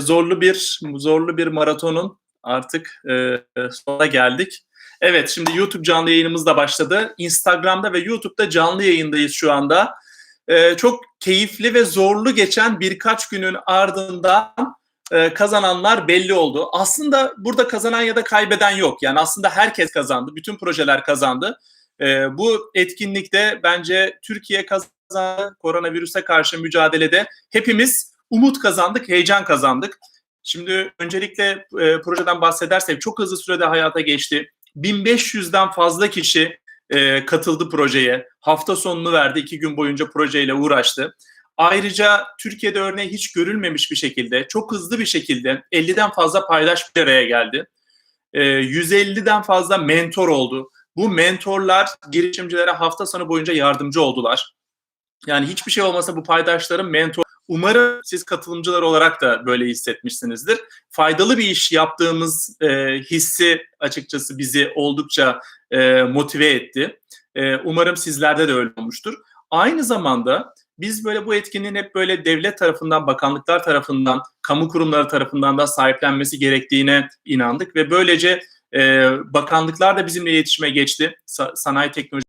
zorlu bir zorlu bir maratonun artık e, sonuna geldik. Evet şimdi YouTube canlı yayınımız da başladı. Instagram'da ve YouTube'da canlı yayındayız şu anda. E, çok keyifli ve zorlu geçen birkaç günün ardından e, kazananlar belli oldu. Aslında burada kazanan ya da kaybeden yok. Yani aslında herkes kazandı. Bütün projeler kazandı. E, bu etkinlikte bence Türkiye kazandı. Koronavirüse karşı mücadelede hepimiz umut kazandık, heyecan kazandık. Şimdi öncelikle e, projeden bahsedersek çok hızlı sürede hayata geçti. 1500'den fazla kişi e, katıldı projeye. Hafta sonunu verdi. iki gün boyunca projeyle uğraştı. Ayrıca Türkiye'de örneği hiç görülmemiş bir şekilde, çok hızlı bir şekilde 50'den fazla paydaş bir araya geldi. E, 150'den fazla mentor oldu. Bu mentorlar girişimcilere hafta sonu boyunca yardımcı oldular. Yani hiçbir şey olmasa bu paydaşların mentor Umarım siz katılımcılar olarak da böyle hissetmişsinizdir. Faydalı bir iş yaptığımız e, hissi açıkçası bizi oldukça e, motive etti. E, umarım sizlerde de öyle olmuştur. Aynı zamanda biz böyle bu etkinliğin hep böyle devlet tarafından, bakanlıklar tarafından, kamu kurumları tarafından da sahiplenmesi gerektiğine inandık ve böylece e, bakanlıklar da bizimle iletişime geçti. Sa- Sanayi Teknoloji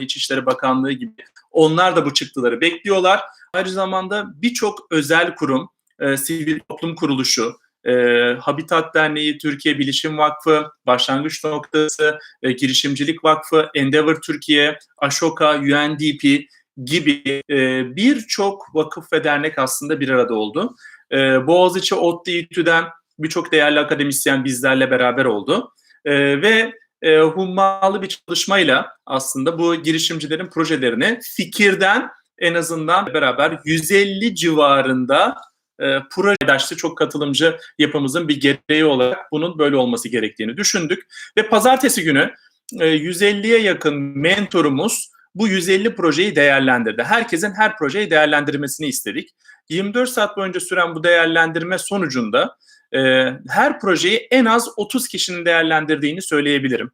İçişleri Bakanlığı gibi. Onlar da bu çıktıları bekliyorlar. Aynı zamanda birçok özel kurum, e, sivil toplum kuruluşu, e, Habitat Derneği, Türkiye Bilişim Vakfı, Başlangıç Noktası, e, Girişimcilik Vakfı, Endeavor Türkiye, Ashoka, UNDP gibi e, birçok vakıf ve dernek aslında bir arada oldu. E, Boğaziçi ODTÜ'den birçok değerli akademisyen bizlerle beraber oldu. E, ve e, hummalı bir çalışmayla aslında bu girişimcilerin projelerini fikirden en azından beraber 150 civarında e, proje çok katılımcı yapımızın bir gereği olarak bunun böyle olması gerektiğini düşündük. Ve pazartesi günü e, 150'ye yakın mentorumuz bu 150 projeyi değerlendirdi. Herkesin her projeyi değerlendirmesini istedik. 24 saat boyunca süren bu değerlendirme sonucunda e, her projeyi en az 30 kişinin değerlendirdiğini söyleyebilirim.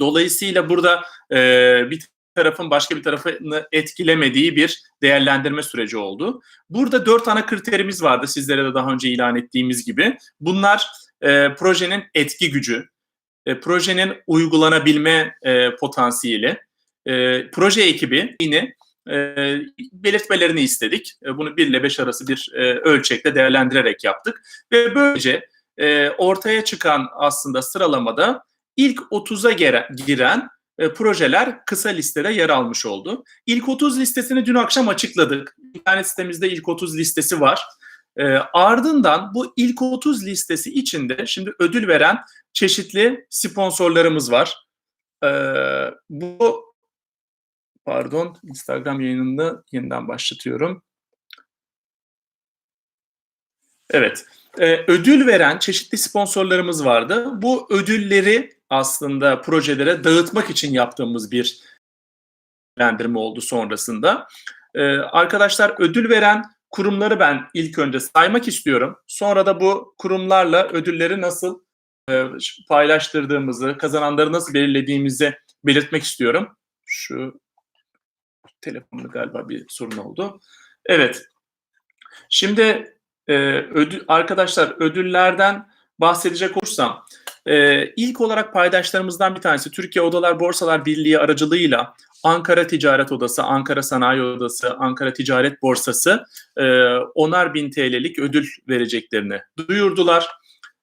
Dolayısıyla burada e, bir tarafın başka bir tarafını etkilemediği bir değerlendirme süreci oldu. Burada dört ana kriterimiz vardı sizlere de daha önce ilan ettiğimiz gibi. Bunlar e, projenin etki gücü, e, projenin uygulanabilme e, potansiyeli, e, proje ekibi yine e, belirtmelerini istedik. E, bunu 1 ile 5 arası bir e, ölçekte değerlendirerek yaptık. Ve böylece e, ortaya çıkan aslında sıralamada ilk 30'a giren e, projeler kısa listede yer almış oldu. İlk 30 listesini dün akşam açıkladık. İnternet sitemizde ilk 30 listesi var. E, ardından bu ilk 30 listesi içinde şimdi ödül veren çeşitli sponsorlarımız var. E, bu pardon Instagram yayınında yeniden başlatıyorum. Evet. Ödül veren çeşitli sponsorlarımız vardı. Bu ödülleri aslında projelere dağıtmak için yaptığımız bir değerlendirme oldu sonrasında. Ee, arkadaşlar ödül veren kurumları ben ilk önce saymak istiyorum. Sonra da bu kurumlarla ödülleri nasıl e, paylaştırdığımızı, kazananları nasıl belirlediğimizi belirtmek istiyorum. Şu telefonda galiba bir sorun oldu. Evet. Şimdi e, ödül, arkadaşlar ödüllerden bahsedecek olursam e, ilk olarak paydaşlarımızdan bir tanesi Türkiye Odalar Borsalar Birliği aracılığıyla Ankara Ticaret Odası, Ankara Sanayi Odası, Ankara Ticaret Borsası e, onar bin TL'lik ödül vereceklerini duyurdular.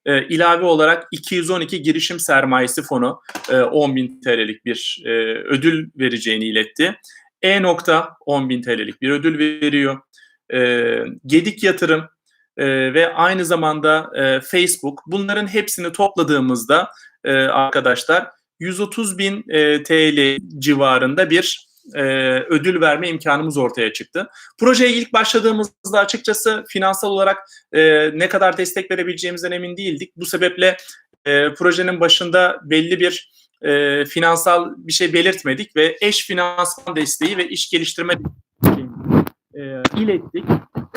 E, ilave olarak 212 girişim sermayesi fonu e, 10 bin TL'lik bir e, ödül vereceğini iletti. E-nokta 10 bin TL'lik bir ödül veriyor. E, Gedik Yatırım e, ve aynı zamanda e, Facebook bunların hepsini topladığımızda e, arkadaşlar 130 bin e, TL civarında bir e, ödül verme imkanımız ortaya çıktı. Projeye ilk başladığımızda açıkçası finansal olarak e, ne kadar destek verebileceğimizden emin değildik. Bu sebeple e, projenin başında belli bir e, finansal bir şey belirtmedik ve eş finansman desteği ve iş geliştirme e, ilettik.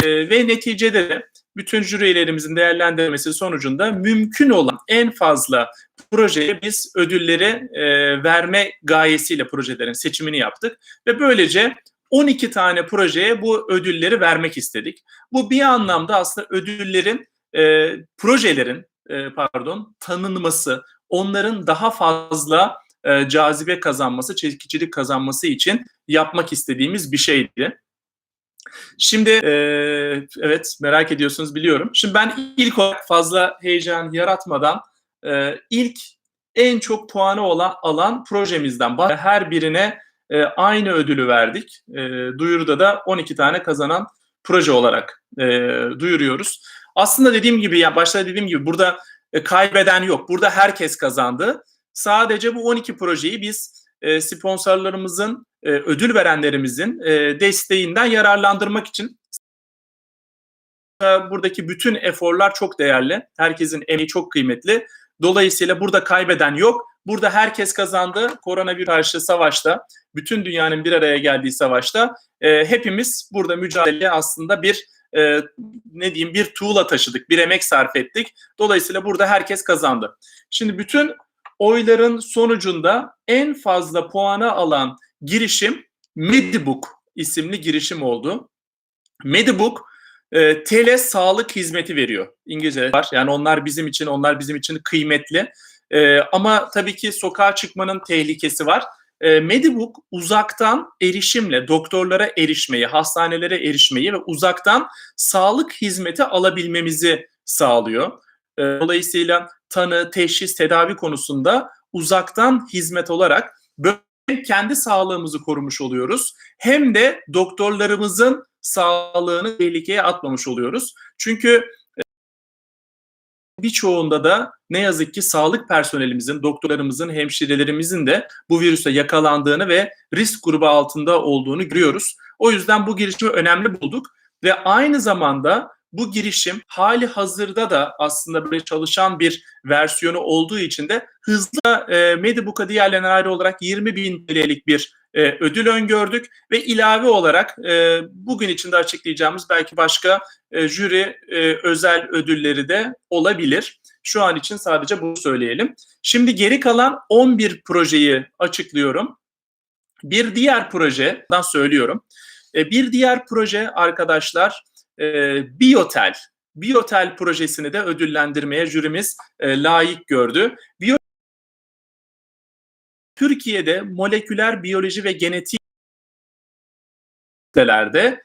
E, ve neticede de bütün jürilerimizin değerlendirmesi sonucunda mümkün olan en fazla projeye biz ödülleri e, verme gayesiyle projelerin seçimini yaptık ve böylece 12 tane projeye bu ödülleri vermek istedik. Bu bir anlamda aslında ödüllerin, e, projelerin e, pardon tanınması, onların daha fazla e, cazibe kazanması, çekicilik kazanması için yapmak istediğimiz bir şeydi. Şimdi e, evet merak ediyorsunuz biliyorum. Şimdi ben ilk olarak fazla heyecan yaratmadan e, ilk en çok puanı olan alan projemizden her birine e, aynı ödülü verdik. E, duyuruda da 12 tane kazanan proje olarak e, duyuruyoruz. Aslında dediğim gibi ya başta dediğim gibi burada e, kaybeden yok. Burada herkes kazandı. Sadece bu 12 projeyi biz e, sponsorlarımızın, e, ödül verenlerimizin e, desteğinden yararlandırmak için buradaki bütün eforlar çok değerli. Herkesin emeği çok kıymetli. Dolayısıyla burada kaybeden yok. Burada herkes kazandı. Koronavirüs karşı savaşta, bütün dünyanın bir araya geldiği savaşta hepimiz burada mücadele aslında bir e, ne diyeyim bir tuğla taşıdık, bir emek sarf ettik. Dolayısıyla burada herkes kazandı. Şimdi bütün oyların sonucunda en fazla puanı alan girişim Medibook isimli girişim oldu. Medibook e, tele sağlık hizmeti veriyor. İngilizce var. Yani onlar bizim için, onlar bizim için kıymetli. E, ama tabii ki sokağa çıkmanın tehlikesi var. E, Medibook uzaktan erişimle doktorlara erişmeyi, hastanelere erişmeyi ve uzaktan sağlık hizmeti alabilmemizi sağlıyor. E, dolayısıyla tanı, teşhis, tedavi konusunda uzaktan hizmet olarak böyle kendi sağlığımızı korumuş oluyoruz. Hem de doktorlarımızın sağlığını tehlikeye atmamış oluyoruz. Çünkü e, birçoğunda da ne yazık ki sağlık personelimizin, doktorlarımızın, hemşirelerimizin de bu virüse yakalandığını ve risk grubu altında olduğunu görüyoruz. O yüzden bu girişimi önemli bulduk ve aynı zamanda bu girişim hali hazırda da aslında böyle çalışan bir versiyonu olduğu için de hızlı e, Medibook'a diğerlerine ayrı olarak 20 bin TL'lik bir e, ödül öngördük ve ilave olarak e, bugün içinde açıklayacağımız belki başka e, jüri e, özel ödülleri de olabilir. Şu an için sadece bunu söyleyelim. Şimdi geri kalan 11 projeyi açıklıyorum. Bir diğer projeden söylüyorum. E, bir diğer proje arkadaşlar e, Biotel. Biotel projesini de ödüllendirmeye jürimiz e, layık gördü. Biotel Türkiye'de moleküler biyoloji ve genetik üniversitelerde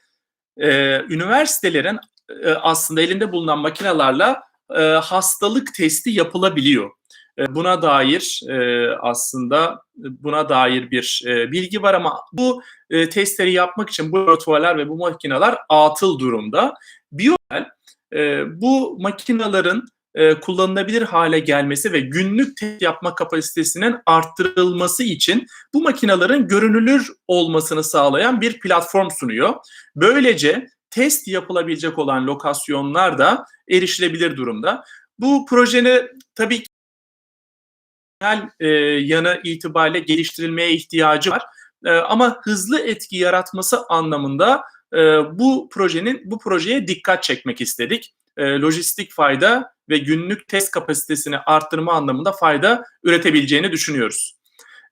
e, üniversitelerin e, aslında elinde bulunan makinelerle e, hastalık testi yapılabiliyor. E, buna dair e, aslında buna dair bir e, bilgi var ama bu testleri yapmak için bu laboratuvarlar ve bu makineler atıl durumda. Biyomel e, bu makinelerin kullanılabilir hale gelmesi ve günlük test yapma kapasitesinin arttırılması için bu makinelerin görünülür olmasını sağlayan bir platform sunuyor. Böylece test yapılabilecek olan lokasyonlar da erişilebilir durumda. Bu projenin tabii ki e, yanı itibariyle geliştirilmeye ihtiyacı var. E, ama hızlı etki yaratması anlamında e, bu projenin bu projeye dikkat çekmek istedik. E, lojistik fayda ve günlük test kapasitesini arttırma anlamında fayda üretebileceğini düşünüyoruz.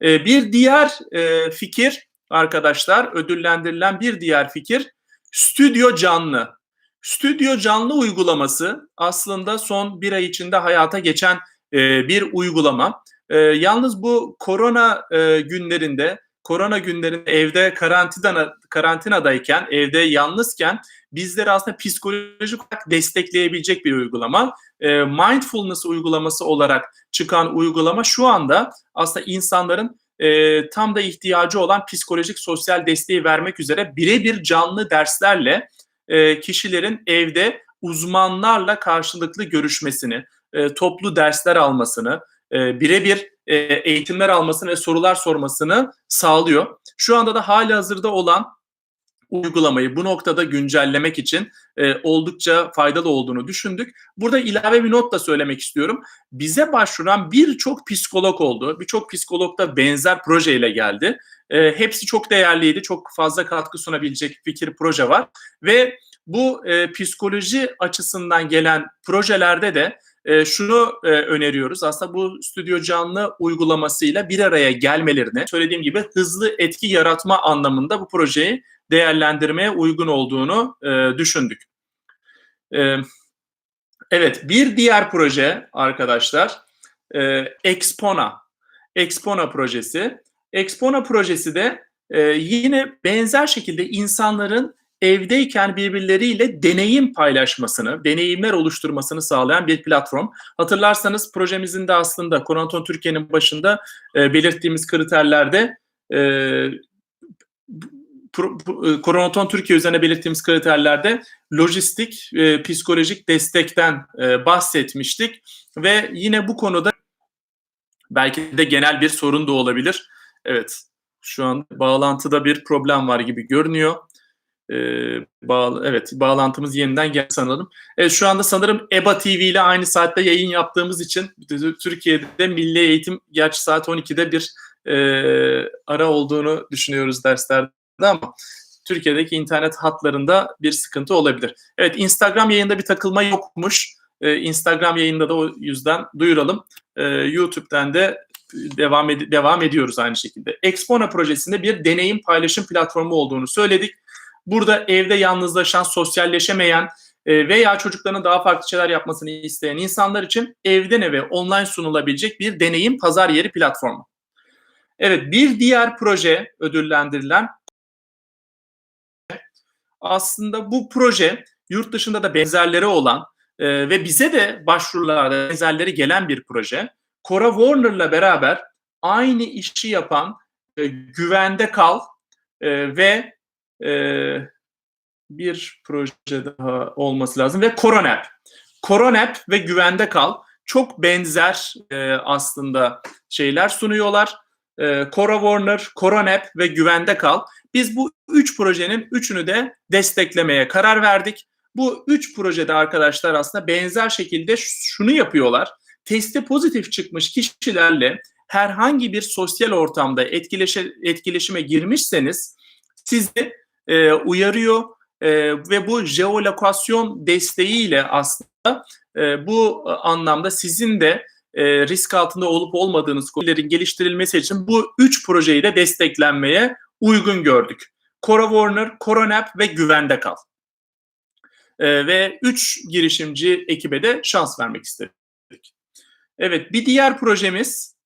E, bir diğer e, fikir arkadaşlar ödüllendirilen bir diğer fikir stüdyo canlı. Stüdyo canlı uygulaması aslında son bir ay içinde hayata geçen e, bir uygulama. E, yalnız bu korona e, günlerinde korona günlerinde evde karantina karantinadayken, evde yalnızken bizleri aslında psikolojik olarak destekleyebilecek bir uygulama. E, mindfulness uygulaması olarak çıkan uygulama şu anda aslında insanların e, tam da ihtiyacı olan psikolojik sosyal desteği vermek üzere birebir canlı derslerle e, kişilerin evde uzmanlarla karşılıklı görüşmesini, e, toplu dersler almasını, e, birebir e, eğitimler almasını ve sorular sormasını sağlıyor. Şu anda da hali hazırda olan uygulamayı bu noktada güncellemek için e, oldukça faydalı olduğunu düşündük. Burada ilave bir not da söylemek istiyorum. Bize başvuran birçok psikolog oldu. Birçok psikolog da benzer projeyle geldi. E, hepsi çok değerliydi. Çok fazla katkı sunabilecek fikir proje var. Ve bu e, psikoloji açısından gelen projelerde de e, şunu e, öneriyoruz. Aslında bu stüdyo canlı uygulamasıyla bir araya gelmelerini söylediğim gibi hızlı etki yaratma anlamında bu projeyi değerlendirmeye uygun olduğunu e, düşündük. E, evet, bir diğer proje arkadaşlar e, Expona. Expona projesi. Expona projesi de e, yine benzer şekilde insanların evdeyken birbirleriyle deneyim paylaşmasını, deneyimler oluşturmasını sağlayan bir platform. Hatırlarsanız projemizin de aslında Konaton Türkiye'nin başında e, belirttiğimiz kriterlerde e, Koronaton Türkiye üzerine belirttiğimiz kriterlerde lojistik, e, psikolojik destekten e, bahsetmiştik ve yine bu konuda belki de genel bir sorun da olabilir. Evet, şu an bağlantıda bir problem var gibi görünüyor. Ee, bağ, evet, bağlantımız yeniden gel sanırım. Evet, şu anda sanırım EBA TV ile aynı saatte yayın yaptığımız için Türkiye'de milli eğitim gerçi saat 12'de bir e, ara olduğunu düşünüyoruz derslerde ama Türkiye'deki internet hatlarında bir sıkıntı olabilir. Evet, Instagram yayında bir takılma yokmuş. Ee, Instagram yayında da o yüzden duyuralım. Ee, YouTube'den de devam ed- devam ediyoruz aynı şekilde. Expona projesinde bir deneyim paylaşım platformu olduğunu söyledik. Burada evde yalnızlaşan, sosyalleşemeyen e, veya çocuklarının daha farklı şeyler yapmasını isteyen insanlar için evden eve online sunulabilecek bir deneyim pazar yeri platformu. Evet, bir diğer proje ödüllendirilen aslında bu proje yurt dışında da benzerleri olan e, ve bize de başvurularda benzerleri gelen bir proje. Cora Warner'la beraber aynı işi yapan e, Güvende Kal ve e, bir proje daha olması lazım ve Coronap. Coronap ve Güvende Kal çok benzer e, aslında şeyler sunuyorlar. E, Cora Warner, Coronap ve Güvende Kal. Biz bu üç projenin üçünü de desteklemeye karar verdik. Bu üç projede arkadaşlar aslında benzer şekilde şunu yapıyorlar. Testi pozitif çıkmış kişilerle herhangi bir sosyal ortamda etkileşe, etkileşime girmişseniz sizi e, uyarıyor e, ve bu jeolokasyon desteğiyle aslında e, bu anlamda sizin de e, risk altında olup olmadığınız konuların geliştirilmesi için bu üç projeyi de desteklenmeye uygun gördük. Cora Warner, Coronap ve Güvende Kal. E, ve üç girişimci ekibe de şans vermek istedik. Evet bir diğer projemiz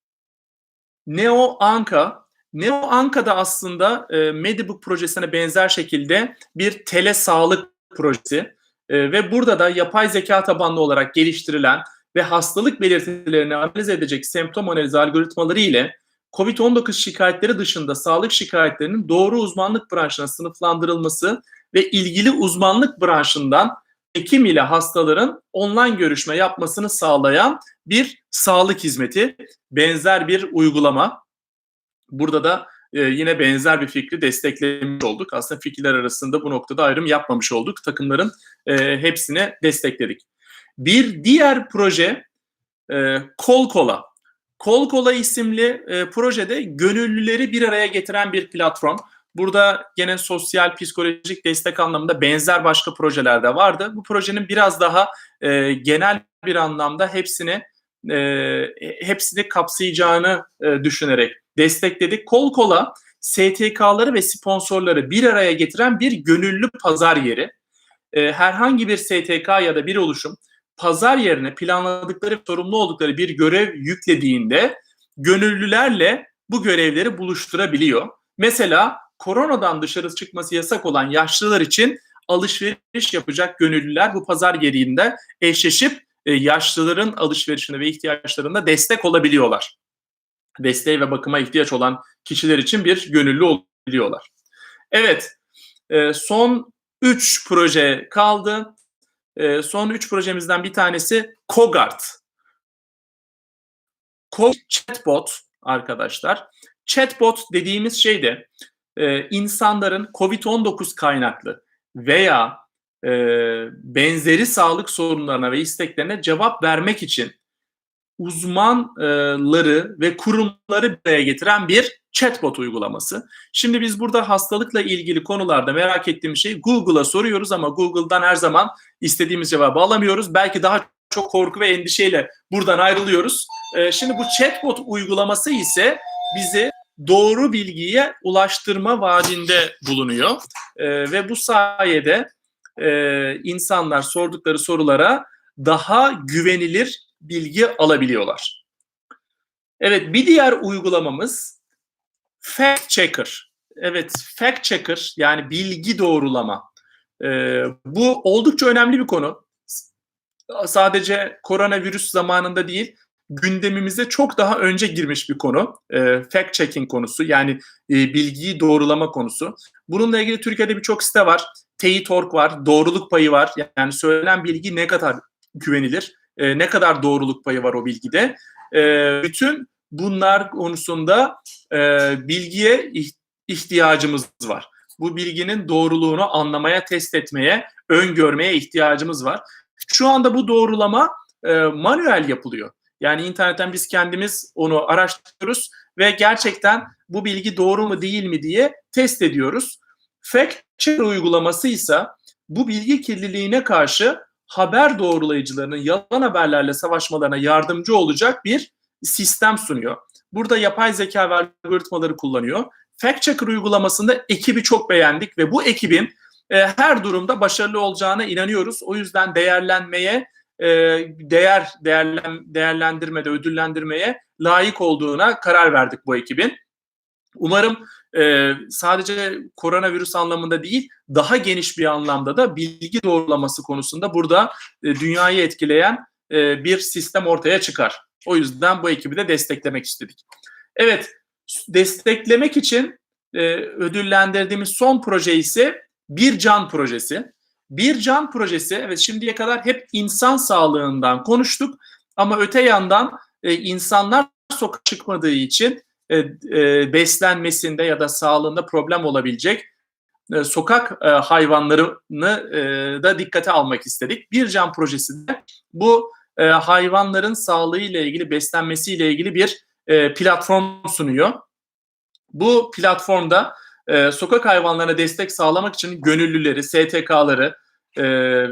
Neo Anka. Neo Anka da aslında e, Medibook projesine benzer şekilde bir tele sağlık projesi e, ve burada da yapay zeka tabanlı olarak geliştirilen ve hastalık belirtilerini analiz edecek semptom analiz algoritmaları ile COVID-19 şikayetleri dışında sağlık şikayetlerinin doğru uzmanlık branşına sınıflandırılması ve ilgili uzmanlık branşından hekim ile hastaların online görüşme yapmasını sağlayan bir sağlık hizmeti, benzer bir uygulama. Burada da e, yine benzer bir fikri desteklemiş olduk. Aslında fikirler arasında bu noktada ayrım yapmamış olduk. Takımların e, hepsine destekledik. Bir diğer proje e, Kol Kola. Kol Kola isimli e, projede gönüllüleri bir araya getiren bir platform. Burada gene sosyal psikolojik destek anlamında benzer başka projeler de vardı. Bu projenin biraz daha e, genel bir anlamda hepsini e, hepsini kapsayacağını e, düşünerek destekledik. Kol kola STK'ları ve sponsorları bir araya getiren bir gönüllü pazar yeri. E, herhangi bir STK ya da bir oluşum pazar yerine planladıkları, sorumlu oldukları bir görev yüklediğinde gönüllülerle bu görevleri buluşturabiliyor. Mesela koronadan dışarı çıkması yasak olan yaşlılar için alışveriş yapacak gönüllüler bu pazar yerinde eşleşip e, yaşlıların alışverişine ve ihtiyaçlarına destek olabiliyorlar. Desteğe ve bakıma ihtiyaç olan kişiler için bir gönüllü olabiliyorlar. Evet, e, son 3 proje kaldı. E, son 3 projemizden bir tanesi Kogart. Kogart chatbot arkadaşlar. Chatbot dediğimiz şey de insanların COVID-19 kaynaklı veya e, benzeri sağlık sorunlarına ve isteklerine cevap vermek için uzmanları ve kurumları bir araya getiren bir chatbot uygulaması. Şimdi biz burada hastalıkla ilgili konularda merak ettiğim şey Google'a soruyoruz ama Google'dan her zaman istediğimiz cevabı alamıyoruz. Belki daha çok korku ve endişeyle buradan ayrılıyoruz. Şimdi bu chatbot uygulaması ise bizi doğru bilgiye ulaştırma vaadinde bulunuyor. E, ve bu sayede e, insanlar sordukları sorulara daha güvenilir bilgi alabiliyorlar. Evet bir diğer uygulamamız Fact Checker. Evet Fact Checker yani bilgi doğrulama. Ee, bu oldukça önemli bir konu. Sadece koronavirüs zamanında değil gündemimize çok daha önce girmiş bir konu. E, fact checking konusu yani e, bilgiyi doğrulama konusu. Bununla ilgili Türkiye'de birçok site var. Teyit.org var, doğruluk payı var. Yani söylenen bilgi ne kadar güvenilir, e, ne kadar doğruluk payı var o bilgide. E, bütün bunlar konusunda e, bilgiye ihtiyacımız var. Bu bilginin doğruluğunu anlamaya, test etmeye, öngörmeye ihtiyacımız var. Şu anda bu doğrulama e, manuel yapılıyor. Yani internetten biz kendimiz onu araştırıyoruz ve gerçekten bu bilgi doğru mu değil mi diye test ediyoruz. Fact checker uygulaması ise bu bilgi kirliliğine karşı haber doğrulayıcılarının yalan haberlerle savaşmalarına yardımcı olacak bir sistem sunuyor. Burada yapay zeka ve algoritmaları kullanıyor. Fact Checker uygulamasında ekibi çok beğendik ve bu ekibin e, her durumda başarılı olacağına inanıyoruz. O yüzden değerlenmeye, e, değer değerlen, değerlendirmede, ödüllendirmeye layık olduğuna karar verdik bu ekibin. Umarım e, sadece koronavirüs anlamında değil, daha geniş bir anlamda da bilgi doğrulaması konusunda burada e, dünyayı etkileyen e, bir sistem ortaya çıkar. O yüzden bu ekibi de desteklemek istedik. Evet, desteklemek için e, ödüllendirdiğimiz son proje ise Bir Can projesi. Bir Can projesi, evet şimdiye kadar hep insan sağlığından konuştuk ama öte yandan insanlar sokağa çıkmadığı için e, e, beslenmesinde ya da sağlığında problem olabilecek e, sokak e, hayvanlarını e, da dikkate almak istedik. Bir Can projesi de bu e, hayvanların sağlığı ile ilgili, beslenmesi ile ilgili bir e, platform sunuyor. Bu platformda e, sokak hayvanlarına destek sağlamak için gönüllüleri, STK'ları e,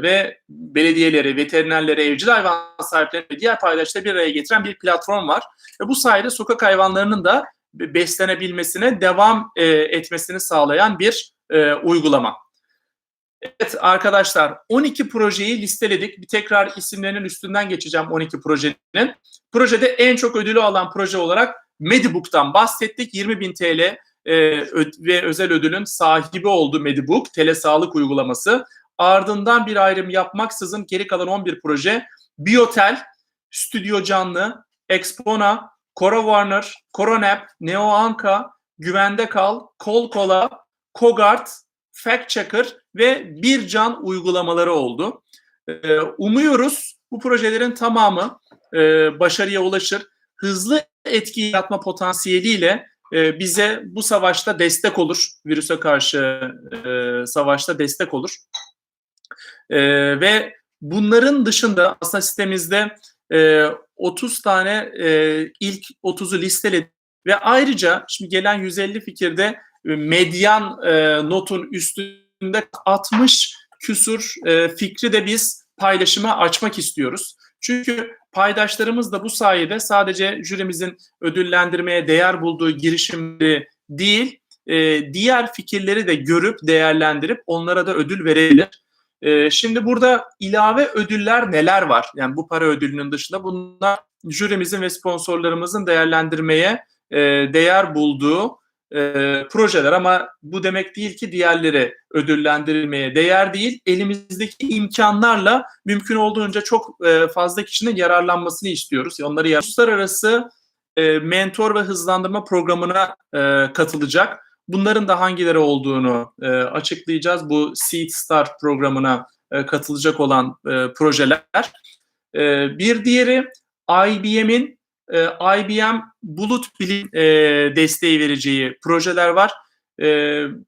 ve belediyeleri, veterinerleri, evcil hayvan sahiplerini ve diğer paydaşları bir araya getiren bir platform var. Ve bu sayede sokak hayvanlarının da beslenebilmesine devam e, etmesini sağlayan bir e, uygulama. Evet arkadaşlar 12 projeyi listeledik. Bir tekrar isimlerinin üstünden geçeceğim 12 projenin. Projede en çok ödülü alan proje olarak Medibook'tan bahsettik. 20 bin TL e, ve özel ödülün sahibi oldu Medibook, telesağlık uygulaması. Ardından bir ayrım yapmaksızın geri kalan 11 proje Biotel, Stüdyo Canlı, Expona, Cora Warner, Coronap, Neo Anka, Güvende Kal, Kol Kola, Kogart, Fact Checker ve Bir Can uygulamaları oldu. Ee, umuyoruz bu projelerin tamamı e, başarıya ulaşır. Hızlı etki yaratma potansiyeliyle e, bize bu savaşta destek olur. Virüse karşı e, savaşta destek olur. Ve bunların dışında aslında sitemizde 30 tane ilk 30'u listeledik ve ayrıca şimdi gelen 150 fikirde medyan e, notun üstünde 60 küsur e, fikri de biz paylaşıma açmak istiyoruz. Çünkü paydaşlarımız da bu sayede sadece jürimizin ödüllendirmeye değer bulduğu girişimleri değil, e, diğer fikirleri de görüp değerlendirip onlara da ödül verebilir. E, şimdi burada ilave ödüller neler var? Yani bu para ödülünün dışında bunlar jürimizin ve sponsorlarımızın değerlendirmeye e, değer bulduğu e, projeler ama bu demek değil ki diğerleri ödüllendirilmeye değer değil. Elimizdeki imkanlarla mümkün olduğunca çok e, fazla kişinin yararlanmasını istiyoruz. Onları uluslararası e, mentor ve hızlandırma programına katılacak. Bunların da hangileri olduğunu e, açıklayacağız. Bu Seed Start programına e, katılacak olan e, projeler. E, bir diğeri IBM'in e, IBM bulut bilim e, desteği vereceği projeler var. E,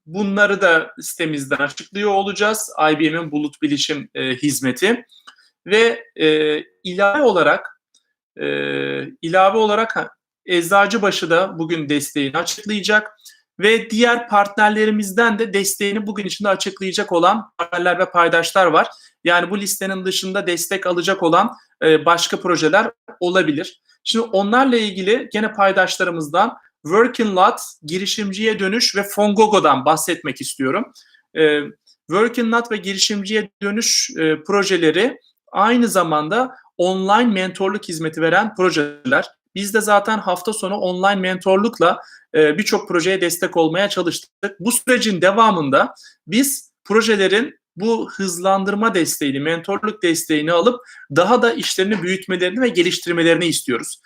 bunları da sitemizden açıklıyor olacağız. IBM'in bulut bilişim e, hizmeti ve e, ilave olarak e, ilave olarak Eczacıbaşı da bugün desteğini açıklayacak ve diğer partnerlerimizden de desteğini bugün içinde açıklayacak olan partnerler ve paydaşlar var. Yani bu listenin dışında destek alacak olan e, başka projeler olabilir. Şimdi onlarla ilgili gene paydaşlarımızdan Working Lot, girişimciye dönüş ve Fongogo'dan bahsetmek istiyorum. E, Working Lot ve girişimciye dönüş e, projeleri aynı zamanda online mentorluk hizmeti veren projeler. Biz de zaten hafta sonu online mentorlukla e, birçok projeye destek olmaya çalıştık. Bu sürecin devamında biz projelerin bu hızlandırma desteğini, mentorluk desteğini alıp daha da işlerini büyütmelerini ve geliştirmelerini istiyoruz.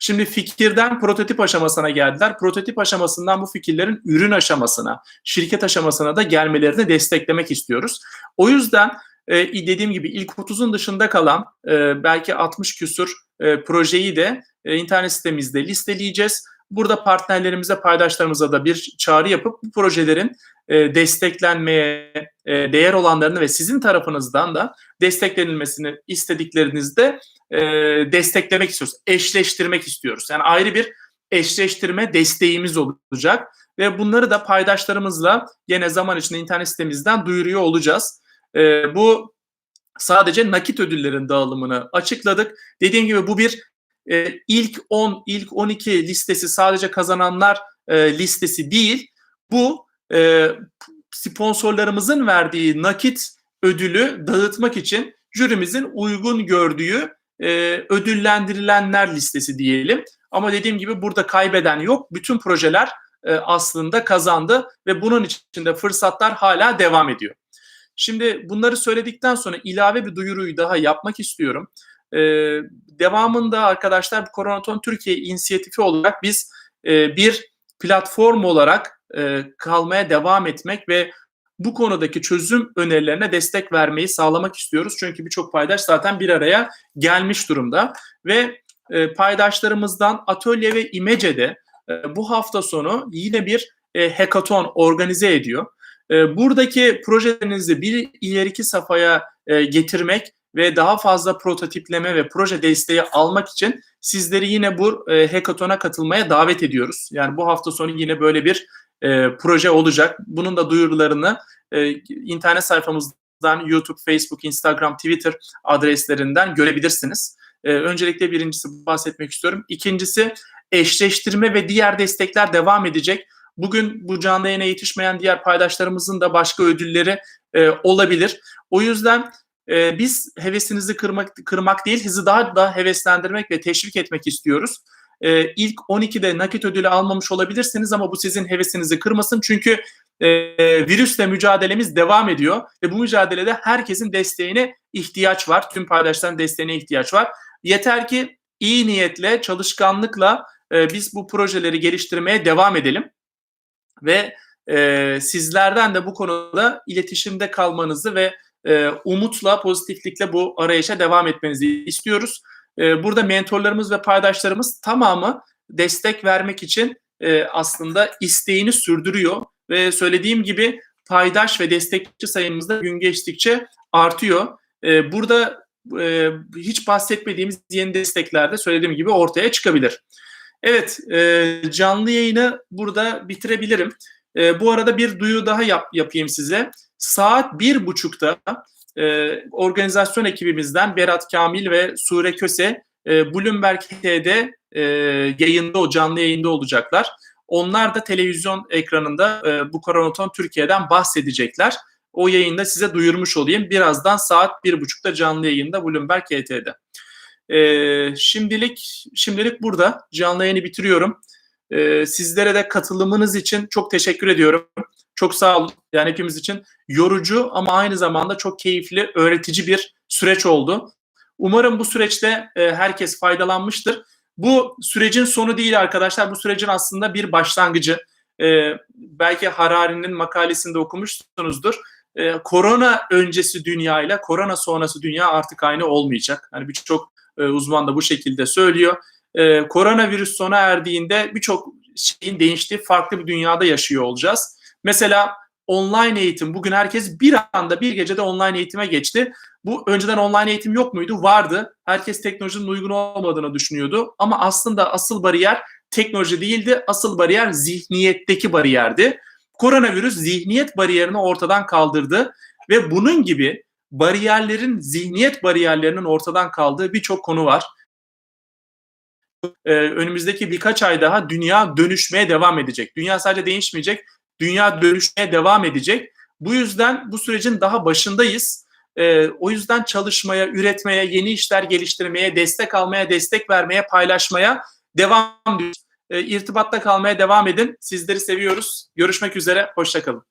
Şimdi fikirden prototip aşamasına geldiler. Prototip aşamasından bu fikirlerin ürün aşamasına, şirket aşamasına da gelmelerini desteklemek istiyoruz. O yüzden e, dediğim gibi ilk 30'un dışında kalan e, belki 60 küsur e, projeyi de internet sitemizde listeleyeceğiz. Burada partnerlerimize, paydaşlarımıza da bir çağrı yapıp bu projelerin e, desteklenmeye e, değer olanlarını ve sizin tarafınızdan da desteklenilmesini istediklerinizde e, desteklemek istiyoruz. Eşleştirmek istiyoruz. Yani ayrı bir eşleştirme desteğimiz olacak ve bunları da paydaşlarımızla yine zaman içinde internet sitemizden duyuruyor olacağız. E, bu sadece nakit ödüllerin dağılımını açıkladık. Dediğim gibi bu bir e, ilk 10, ilk 12 listesi sadece kazananlar e, listesi değil. Bu e, sponsorlarımızın verdiği nakit ödülü dağıtmak için jürimizin uygun gördüğü e, ödüllendirilenler listesi diyelim. Ama dediğim gibi burada kaybeden yok. Bütün projeler e, aslında kazandı ve bunun içinde fırsatlar hala devam ediyor. Şimdi bunları söyledikten sonra ilave bir duyuruyu daha yapmak istiyorum. Ee, devamında arkadaşlar Koronaton Türkiye inisiyatifi olarak biz e, bir platform olarak e, kalmaya devam etmek ve bu konudaki çözüm önerilerine destek vermeyi sağlamak istiyoruz. Çünkü birçok paydaş zaten bir araya gelmiş durumda ve e, paydaşlarımızdan Atölye ve İmece'de e, bu hafta sonu yine bir e, hackathon organize ediyor. E, buradaki projelerinizi bir ileriki safhaya e, getirmek ve daha fazla prototipleme ve proje desteği almak için sizleri yine bu e, hackathon'a katılmaya davet ediyoruz. Yani bu hafta sonu yine böyle bir e, proje olacak. Bunun da duyurularını e, internet sayfamızdan YouTube, Facebook, Instagram, Twitter adreslerinden görebilirsiniz. E, öncelikle birincisi bahsetmek istiyorum. İkincisi eşleştirme ve diğer destekler devam edecek. Bugün bu canlı yayına yetişmeyen diğer paydaşlarımızın da başka ödülleri e, olabilir. O yüzden e, biz hevesinizi kırmak kırmak değil, sizi daha da heveslendirmek ve teşvik etmek istiyoruz. E, ilk 12'de nakit ödülü almamış olabilirsiniz ama bu sizin hevesinizi kırmasın. Çünkü e, virüsle mücadelemiz devam ediyor ve bu mücadelede herkesin desteğine ihtiyaç var. Tüm paydaşların desteğine ihtiyaç var. Yeter ki iyi niyetle, çalışkanlıkla e, biz bu projeleri geliştirmeye devam edelim ve e, sizlerden de bu konuda iletişimde kalmanızı ve e, umutla, pozitiflikle bu arayışa devam etmenizi istiyoruz. E, burada mentorlarımız ve paydaşlarımız tamamı destek vermek için e, aslında isteğini sürdürüyor ve söylediğim gibi paydaş ve destekçi sayımız da gün geçtikçe artıyor. E, burada e, hiç bahsetmediğimiz yeni destekler de söylediğim gibi ortaya çıkabilir. Evet, e, canlı yayını burada bitirebilirim. Bu arada bir duyu daha yap, yapayım size. Saat bir buçukta e, organizasyon ekibimizden Berat Kamil ve Sure Köse e, Bloomberg TV'de e, yayında o canlı yayında olacaklar. Onlar da televizyon ekranında e, bu Koronaton Türkiye'den bahsedecekler. O yayında size duyurmuş olayım. Birazdan saat bir buçukta canlı yayında Bloomberg TV'de. E, şimdilik şimdilik burada canlı yayını bitiriyorum. E, sizlere de katılımınız için çok teşekkür ediyorum. Çok sağ olun. Yani hepimiz için yorucu ama aynı zamanda çok keyifli, öğretici bir süreç oldu. Umarım bu süreçte e, herkes faydalanmıştır. Bu sürecin sonu değil arkadaşlar. Bu sürecin aslında bir başlangıcı. E, belki Harari'nin makalesinde okumuşsunuzdur. E, korona öncesi dünya ile korona sonrası dünya artık aynı olmayacak. Yani birçok uzman da bu şekilde söylüyor. Koronavirüs sona erdiğinde birçok şeyin değiştiği farklı bir dünyada yaşıyor olacağız. Mesela online eğitim. Bugün herkes bir anda bir gecede online eğitime geçti. Bu önceden online eğitim yok muydu? Vardı. Herkes teknolojinin uygun olmadığını düşünüyordu. Ama aslında asıl bariyer teknoloji değildi. Asıl bariyer zihniyetteki bariyerdi. Koronavirüs zihniyet bariyerini ortadan kaldırdı ve bunun gibi bariyerlerin, zihniyet bariyerlerinin ortadan kaldığı birçok konu var. e, önümüzdeki birkaç ay daha dünya dönüşmeye devam edecek. Dünya sadece değişmeyecek, dünya dönüşmeye devam edecek. Bu yüzden bu sürecin daha başındayız. E, o yüzden çalışmaya, üretmeye, yeni işler geliştirmeye, destek almaya, destek vermeye, paylaşmaya devam ediyoruz. E, irtibatta kalmaya devam edin. Sizleri seviyoruz. Görüşmek üzere. Hoşçakalın.